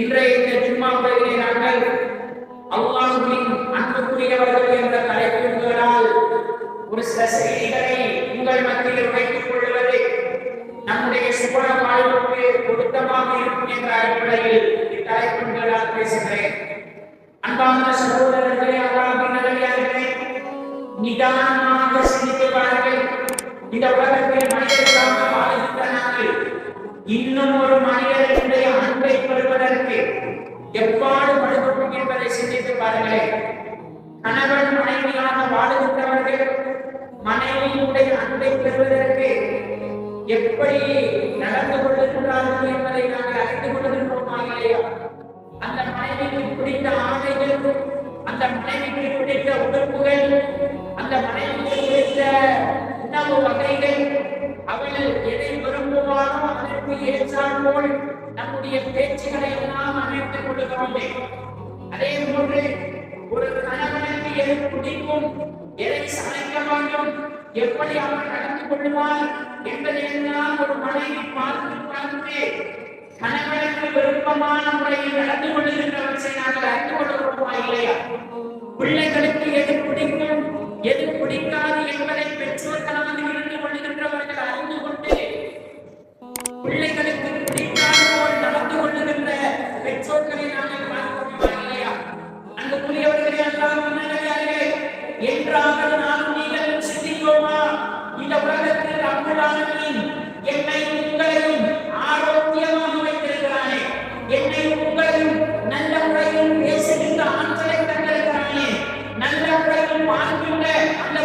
இன்றைய இந்த ஜும்மா உரையிலே நாங்கள் அல்லாஹுவின் அன்புக்குரியவர்கள் என்ற தலைப்புகளால் ஒரு சில செய்திகளை உங்கள் மத்தியில் வைத்துக் கொள்வது நம்முடைய சுபன வாழ்வுக்கு பொருத்தமாக இருக்கும் என்ற அடிப்படையில் இத்தலைப்புகளால் பேசுகிறேன். அன்பான சகோதரர்களே அல்லாஹின் நல்லடியார்களே நிதானமாக சிந்தித்து பாருங்கள். இந்த உலகத்தில் மனிதர்களாக வாழ்கின்ற நாங்கள் இன்னும் ஒரு மனிதனுடைய அன்பை பெறுவதற்கு எவ்வாறு படுபடும் என்பதை சிந்தித்து பாருங்களேன் கணவன் மனைவியாக வாழுகின்றவர்கள் மனைவியுடைய அன்பை பெறுவதற்கு எப்படி நடந்து என்பதை நாங்கள் அறிந்து கொள்கின்றோமா இல்லையா? அந்த மனைவிக்கு பிடித்த ஆடைகள் அந்த மனைவிக்கு பிடித்த உடுப்புகள் அந்த மனைவிக்கு பிடித்த உணவு வகைகள் அவள் எதை விரும்புவானோ அதற்கு ஏற்றால் போல் நம்முடைய பேச்சுகளை எல்லாம் அமைத்துக் கொள்ளுகிறோமே அதே போன்று ஒரு கணவனுக்கு எது பிடிக்கும் எதை சமைக்க வேண்டும் எப்படி அவர் நடந்து கொள்வார் என்பதையெல்லாம் ஒரு மனைவி பார்த்து பார்த்து கணவனுக்கு விருப்பமான முறையில் நடந்து கொண்டிருக்கிறவற்றை நாங்கள் அறிந்து கொள்கிறோமா இல்லையா? பிள்ளைகளுக்கு எது பிடிக்கும் எது பிடிக்காது என்பதை பெற்றோர் கணவன் இருந்து கொள்கின்றவர்கள் அறிந்து கொண்டு பிள்ளைகளுக்கு ஒன்றாக நான் நீங்கள் சிந்தித்தோமா இந்த உலகத்தில் ரப்பதானின் என்னை உங்களையும் ஆரோக்கியமாக வைத்திருக்கிறானே என்னை உங்களையும் நல்ல முறையில் பேசுகின்ற ஆற்றலை தந்திருக்கிறானே நல்ல முறையில் வாழ்கின்ற அந்த